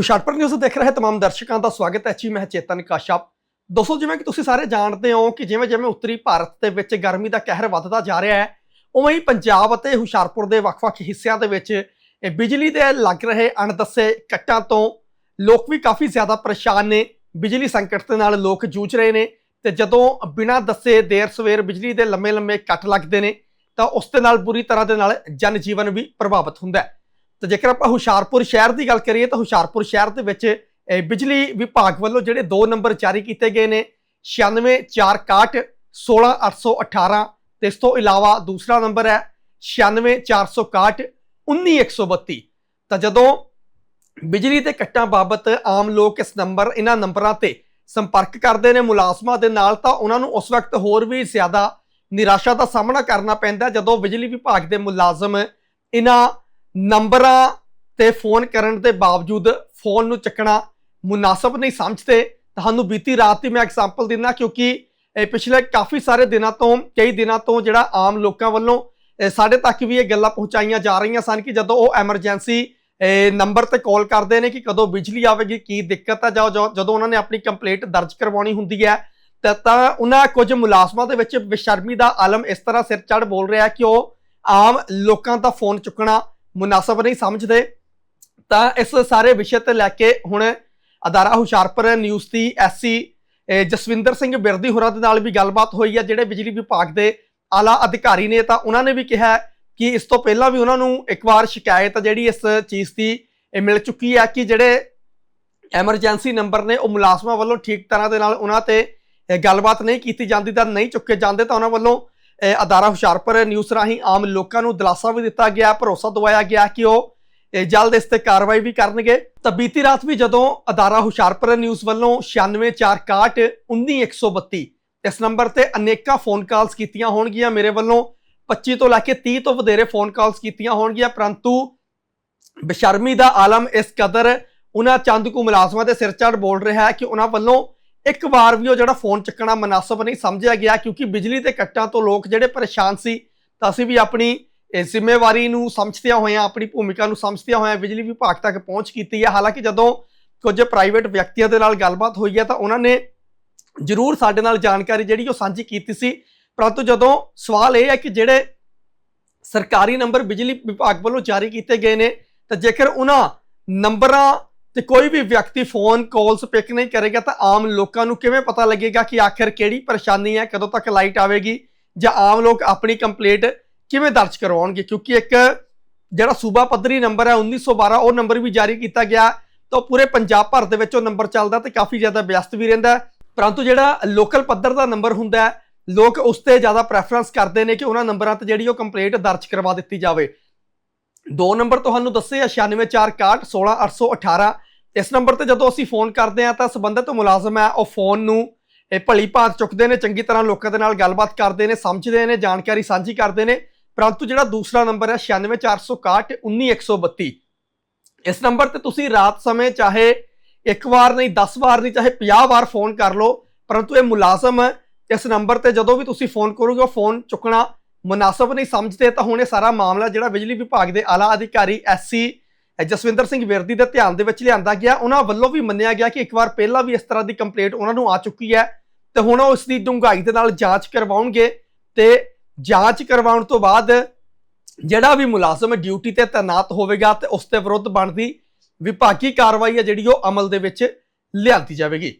Hoshiarpur news ਦੇਖ ਰਹੇ ਤਮਾਮ ਦਰਸ਼ਕਾਂ ਦਾ ਸਵਾਗਤ ਹੈ ਜੀ, ਮੈਂ ਚੇਤਨ ਕਾਸ਼ਪ। ਦੋਸਤੋ, ਜਿਵੇਂ ਕਿ ਤੁਸੀਂ ਸਾਰੇ ਜਾਣਦੇ ਹੋ ਕਿ ਜਿਵੇਂ ਜਿਵੇਂ ਉੱਤਰੀ ਭਾਰਤ ਦੇ ਵਿੱਚ ਗਰਮੀ ਦਾ ਕਹਿਰ ਵੱਧਦਾ ਜਾ ਰਿਹਾ ਹੈ, ਉਵੇਂ ਹੀ ਪੰਜਾਬ ਅਤੇ ਹੁਸ਼ਿਆਰਪੁਰ ਦੇ ਵੱਖ-ਵੱਖ ਹਿੱਸਿਆਂ ਦੇ ਵਿੱਚ ਇਹ ਬਿਜਲੀ ਦੇ ਲੱਗ ਰਹੇ ਅਣਦੱਸੇ ਕੱਟਾਂ ਤੋਂ ਲੋਕ ਵੀ ਕਾਫੀ ਜ਼ਿਆਦਾ ਪਰੇਸ਼ਾਨ ਨੇ। ਬਿਜਲੀ ਸੰਕਟ ਦੇ ਨਾਲ ਲੋਕ ਜੂਝ ਰਹੇ ਨੇ ਤੇ ਜਦੋਂ ਬਿਨਾਂ ਦੱਸੇ ਦੇਰ ਸਵੇਰ ਬਿਜਲੀ ਦੇ ਲੰਮੇ-ਲੰਮੇ ਕੱਟ ਲੱਗਦੇ ਨੇ, ਤਾਂ ਉਸ ਦੇ ਨਾਲ ਬੁਰੀ ਤਰ੍ਹਾਂ ਦੇ ਨਾਲ ਜਨ ਜੀਵਨ ਵੀ ਪ੍ਰਭਾਵਿਤ ਹੁੰਦਾ ਹੈ। ਤੇ ਜੇਕਰ ਆਪਾਂ ਹੁਸ਼ਿਆਰਪੁਰ ਸ਼ਹਿਰ ਦੀ ਗੱਲ ਕਰੀਏ ਤਾਂ ਹੁਸ਼ਿਆਰਪੁਰ ਸ਼ਹਿਰ ਦੇ ਵਿੱਚ ਬਿਜਲੀ ਵਿਭਾਗ ਵੱਲੋਂ ਜਿਹੜੇ ਦੋ ਨੰਬਰ ਜਾਰੀ ਕੀਤੇ ਗਏ ਨੇ 96461 16818 ਤੇ ਇਸ ਤੋਂ ਇਲਾਵਾ ਦੂਸਰਾ ਨੰਬਰ ਹੈ 96461 19132 ਤਾਂ ਜਦੋਂ ਬਿਜਲੀ ਦੇ ਕੱਟਾਂ ਬਾਬਤ ਆਮ ਲੋਕ ਇਸ ਨੰਬਰ, ਇਹਨਾਂ ਨੰਬਰਾਂ ਤੇ ਸੰਪਰਕ ਕਰਦੇ ਨੇ ਮੁਲਾਜ਼ਮਾਂ ਦੇ ਨਾਲ, ਤਾਂ ਉਹਨਾਂ ਨੂੰ ਉਸ ਵਕਤ ਹੋਰ ਵੀ ਜ਼ਿਆਦਾ ਨਿਰਾਸ਼ਾ ਦਾ ਸਾਹਮਣਾ ਕਰਨਾ ਪੈਂਦਾ ਜਦੋਂ ਬਿਜਲੀ ਵਿਭਾਗ ਦੇ ਮੁਲਾਜ਼ਮ ਇਹਨਾਂ ਨੰਬਰਾਂ ਤੇ ਫੋਨ ਕਰਨ ਦੇ ਬਾਵਜੂਦ ਫੋਨ ਨੂੰ ਚੱਕਣਾ ਮੁਨਾਸਬ ਨਹੀਂ ਸਮਝਦੇ। ਤੁਹਾਨੂੰ ਬੀਤੀ ਰਾਤ ਦੀ ਮੈਂ ਐਗਜ਼ਾਮਪਲ ਦਿੰਦਾ ਕਿਉਂਕਿ ਪਿਛਲੇ ਕਾਫੀ ਸਾਰੇ ਦਿਨਾਂ ਤੋਂ, ਕਈ ਦਿਨਾਂ ਤੋਂ ਜਿਹੜਾ ਆਮ ਲੋਕਾਂ ਵੱਲੋਂ ਸਾਡੇ ਤੱਕ ਵੀ ਇਹ ਗੱਲਾਂ ਪਹੁੰਚਾਈਆਂ ਜਾ ਰਹੀਆਂ ਸਨ ਕਿ ਜਦੋਂ ਉਹ ਐਮਰਜੈਂਸੀ ਨੰਬਰ ਤੇ ਕਾਲ ਕਰਦੇ ਨੇ ਕਿ ਕਦੋਂ ਬਿਜਲੀ ਆਵੇਗੀ, ਕੀ ਦਿੱਕਤ ਹੈ ਜਾਂ ਜਾਂ- ਜਦੋਂ ਉਹਨਾਂ ਨੇ ਆਪਣੀ ਕੰਪਲੇਂਟ ਦਰਜ ਕਰਵਾਉਣੀ ਹੁੰਦੀ ਹੈ, ਤਾਂ ਤਾਂ ਉਹਨਾਂ ਕੁਝ ਮੁਲਾਜ਼ਮਾਂ ਦੇ ਵਿੱਚ ਬੇਸ਼ਰਮੀ ਦਾ ਆਲਮ ਇਸ ਤਰ੍ਹਾਂ ਸਿਰ ਚੜ ਬੋਲ ਰਿਹਾ ਕਿ ਉਹ ਆਮ ਲੋਕਾਂ ਦਾ ਫੋਨ ਚੁੱਕਣਾ ਮੁਨਾਸਬ ਨਹੀਂ ਸਮਝਦੇ, ਤਾਂ ਇਸ ਸਾਰੇ ਵਿਸ਼ੇ ਤੇ ਲੈ ਕੇ ਹੁਣ ਅਦਾਰਾ ਹੁਸ਼ਿਆਰਪੁਰ ਨਿਊਜ਼ ਦੀ ਐਸਸੀ ਜਸਵਿੰਦਰ ਸਿੰਘ ਬਿਰਦੀ ਹੋਰਾਂ ਦੇ ਨਾਲ ਵੀ ਗੱਲਬਾਤ ਹੋਈ ਹੈ, ਜਿਹੜੇ ਬਿਜਲੀ ਵਿਭਾਗ ਦੇ ਆਲਾ ਅਧਿਕਾਰੀ ਨੇ, ਤਾਂ ਉਹਨਾਂ ਨੇ ਵੀ ਕਿਹਾ ਕਿ ਇਸ ਤੋਂ ਪਹਿਲਾਂ ਵੀ ਉਹਨਾਂ ਨੂੰ ਇੱਕ ਵਾਰ ਸ਼ਿਕਾਇਤ ਜਿਹੜੀ ਇਸ ਚੀਜ਼ ਦੀ ਮਿਲ ਚੁੱਕੀ ਹੈ ਕਿ ਜਿਹੜੇ ਐਮਰਜੈਂਸੀ ਨੰਬਰ ਨੇ, ਉਹ ਮੁਲਾਜ਼ਮਾਂ ਵੱਲੋਂ ਠੀਕ ਤਰ੍ਹਾਂ ਦੇ ਨਾਲ ਉਹਨਾਂ ਤੇ ਗੱਲਬਾਤ ਨਹੀਂ ਕੀਤੀ ਜਾਂਦੀ, ਤਾਂ ਨਹੀਂ ਚੁੱਕੇ ਜਾਂਦੇ, ਤਾਂ ਉਹਨਾਂ ਵੱਲੋਂ ਅਦਾਰਾ ਹੁਸ਼ਿਆਰਪੁਰ ਨਿਊਜ਼ ਰਾਹੀਂ ਆਮ ਲੋਕਾਂ ਨੂੰ ਦਿਲਾਸਾ ਵੀ ਦਿੱਤਾ ਗਿਆ, ਭਰੋਸਾ ਦਵਾਇਆ ਗਿਆ ਕਿ ਉਹ ਇਹ ਜਲਦ ਇਸ ਤੇ ਕਾਰਵਾਈ ਵੀ ਕਰਨਗੇ। ਤਾਂ ਬੀਤੀ ਰਾਤ ਵੀ ਜਦੋਂ ਅਦਾਰਾ ਹੁਸ਼ਿਆਰਪੁਰ ਨਿਊਜ਼ ਵੱਲੋਂ 96461 19132 ਇਸ ਨੰਬਰ ਤੇ ਅਨੇਕਾਂ ਫੋਨ ਕਾਲਸ ਕੀਤੀਆਂ ਹੋਣਗੀਆਂ। ਮੇਰੇ ਵੱਲੋਂ 25 ਤੋਂ ਲੈ ਕੇ 30 ਤੋਂ ਵਧੇਰੇ ਫੋਨ ਕਾਲਸ ਕੀਤੀਆਂ ਹੋਣਗੀਆਂ, ਪਰੰਤੂ ਬੇਸ਼ਰਮੀ ਦਾ ਆਲਮ ਇਸ ਕਦਰ ਉਹਨਾਂ ਚੰਦ ਕੁ ਮੁਲਾਜ਼ਮਾਂ ਦੇ ਸਿਰ ਚੜ ਬੋਲ ਰਿਹਾ ਹੈ ਕਿ ਉਹਨਾਂ ਵੱਲੋਂ ਇੱਕ ਵਾਰ ਵੀ ਉਹ ਜਿਹੜਾ ਫੋਨ ਚੱਕਣਾ ਮناسب ਨਹੀਂ ਸਮਝਿਆ ਗਿਆ, ਕਿਉਂਕਿ ਬਿਜਲੀ ਦੇ ਕੱਟਾਂ ਤੋਂ ਲੋਕ ਜਿਹੜੇ ਪਰੇਸ਼ਾਨ ਸੀ, ਤਾਂ ਅਸੀਂ ਵੀ ਆਪਣੀ ਜ਼ਿੰਮੇਵਾਰੀ ਨੂੰ ਸਮਝਦਿਆਂ ਹੋਇਆਂ, ਆਪਣੀ ਭੂਮਿਕਾ ਨੂੰ ਸਮਝਦਿਆਂ ਹੋਇਆਂ ਬਿਜਲੀ ਵਿਭਾਗ ਤੱਕ ਪਹੁੰਚ ਕੀਤੀ ਹੈ। ਹਾਲਾਂਕਿ ਜਦੋਂ ਕੁਝ ਪ੍ਰਾਈਵੇਟ ਵਿਅਕਤੀਆਂ ਦੇ ਨਾਲ ਗੱਲਬਾਤ ਹੋਈ ਹੈ, ਤਾਂ ਉਹਨਾਂ ਨੇ ਜ਼ਰੂਰ ਸਾਡੇ ਨਾਲ ਜਾਣਕਾਰੀ ਜਿਹੜੀ ਉਹ ਸਾਂਝੀ ਕੀਤੀ ਸੀ। ਪਰੰਤੂ ਜਦੋਂ ਸਵਾਲ ਇਹ ਹੈ ਕਿ ਜਿਹੜੇ ਸਰਕਾਰੀ ਨੰਬਰ ਬਿਜਲੀ ਵਿਭਾਗ ਵੱਲੋਂ ਜਾਰੀ ਕੀਤੇ ਗਏ ਨੇ, ਤਾਂ ਜੇਕਰ ਉਹਨਾਂ ਨੰਬਰਾਂ ਤੇ ਕੋਈ ਵੀ ਵਿਅਕਤੀ ਫੋਨ ਕਾਲਸ ਪਿਕ ਨਹੀਂ ਕਰੇਗਾ ਤਾਂ ਆਮ ਲੋਕਾਂ ਨੂੰ ਕਿਵੇਂ ਪਤਾ ਲੱਗੇਗਾ ਕਿ ਆਖਿਰ ਕਿਹੜੀ ਪਰੇਸ਼ਾਨੀ ਹੈ, ਕਦੋਂ ਤੱਕ ਲਾਈਟ ਆਵੇਗੀ ਜਾਂ ਆਮ ਲੋਕ ਆਪਣੀ ਕੰਪਲੇਂਟ ਕਿਵੇਂ ਦਰਜ ਕਰਵਾਉਣਗੇ? ਕਿਉਂਕਿ ਇੱਕ ਜਿਹੜਾ ਸੂਬਾ ਪੱਧਰੀ ਨੰਬਰ ਹੈ 1912 ਉਹ ਨੰਬਰ ਵੀ ਜਾਰੀ ਕੀਤਾ ਗਿਆ ਤਾਂ ਪੂਰੇ ਪੰਜਾਬ ਭਰ ਦੇ ਵਿੱਚ ਉਹ ਨੰਬਰ ਚੱਲਦਾ ਤੇ ਕਾਫੀ ਜ਼ਿਆਦਾ ਵਿਅਸਤ ਵੀ ਰਹਿੰਦਾ ਪਰੰਤੂ ਜਿਹੜਾ ਲੋਕਲ ਪੱਧਰ ਦਾ ਨੰਬਰ ਹੁੰਦਾ ਲੋਕ ਉਸ ਤੇ ਜ਼ਿਆਦਾ ਪ੍ਰੈਫਰੈਂਸ ਕਰਦੇ ਨੇ ਕਿ ਉਹਨਾਂ ਨੰਬਰਾਂ ਤੇ ਜਿਹੜੀ ਉਹ ਕੰਪਲੇਂਟ ਦਰਜ ਕਰਵਾ ਦਿੱਤੀ ਜਾਵੇ। ਦੋ ਨੰਬਰ ਤੁਹਾਨੂੰ ਦੱਸੇ ਆ 96461 16818 ਇਸ ਨੰਬਰ ਤੇ ਜਦੋਂ ਅਸੀਂ ਫੋਨ ਕਰਦੇ ਆ ਤਾਂ ਸੰਬੰਧਿਤ ਮੁਲਾਜ਼ਮ ਹੈ, ਉਹ ਫੋਨ ਨੂੰ ਇਹ ਭਲੀ ਭਾਂਤ ਚੁੱਕਦੇ ਨੇ, ਚੰਗੀ ਤਰ੍ਹਾਂ ਲੋਕਾਂ ਦੇ ਨਾਲ ਗੱਲਬਾਤ ਕਰਦੇ ਨੇ, ਸਮਝਦੇ ਨੇ, ਜਾਣਕਾਰੀ ਸਾਂਝੀ ਕਰਦੇ ਨੇ। ਪਰੰਤੂ ਜਿਹੜਾ ਦੂਸਰਾ ਨੰਬਰ ਹੈ 96461 19132 ਇਸ ਨੰਬਰ ਤੇ ਤੁਸੀਂ ਰਾਤ ਸਮੇਂ ਚਾਹੇ ਇੱਕ ਵਾਰ ਨਹੀਂ 10 ਵਾਰ ਨਹੀਂ, ਚਾਹੇ 50 ਵਾਰ ਫੋਨ ਕਰ ਲਓ। ਪਰੰਤੂ ਇਹ ਮੁਲਾਜ਼ਮ ਇਸ ਨੰਬਰ ਤੇ ਜਦੋਂ ਵੀ ਤੁਸੀਂ ਫੋਨ ਕਰੋਗੇ, ਉਹ ਫੋਨ ਚੁੱਕਣਾ ਮੁਨਾਸਬ ਨਹੀਂ ਸਮਝਦੇ, ਤਾਂ ਹੁਣ ਇਹ ਸਾਰਾ ਮਾਮਲਾ ਜਿਹੜਾ ਬਿਜਲੀ ਵਿਭਾਗ ਦੇ ਆਲਾ ਅਧਿਕਾਰੀ ਐਸਸੀ ਜਸਵਿੰਦਰ ਸਿੰਘ ਵਿਰਦੀ ਦੇ ਧਿਆਨ ਦੇ ਵਿੱਚ ਲਿਆਂਦਾ ਗਿਆ। ਉਹਨਾਂ ਵੱਲੋਂ ਵੀ ਮੰਨਿਆ ਗਿਆ ਕਿ ਇੱਕ ਵਾਰ ਪਹਿਲਾਂ ਵੀ ਇਸ ਤਰ੍ਹਾਂ ਦੀ ਕੰਪਲੇਂਟ ਉਹਨਾਂ ਨੂੰ ਆ ਚੁੱਕੀ ਹੈ ਤੇ ਹੁਣ ਉਹ ਇਸ ਦੀ ਡੂੰਘਾਈ ਦੇ ਨਾਲ ਜਾਂਚ ਕਰਵਾਉਣਗੇ ਤੇ ਜਾਂਚ ਕਰਵਾਉਣ ਤੋਂ ਬਾਅਦ ਜਿਹੜਾ ਵੀ ਮੁਲਾਜ਼ਮ ਡਿਊਟੀ ਤੇ ਤਾਇਨਾਤ ਹੋਵੇਗਾ ਤੇ ਉਸ ਦੇ ਵਿਰੁੱਧ ਬਣਦੀ ਵਿਭਾਗੀ ਕਾਰਵਾਈ ਹੈ ਜਿਹੜੀ ਉਹ ਅਮਲ ਦੇ ਵਿੱਚ ਲਿਆਂਦੀ ਜਾਵੇਗੀ।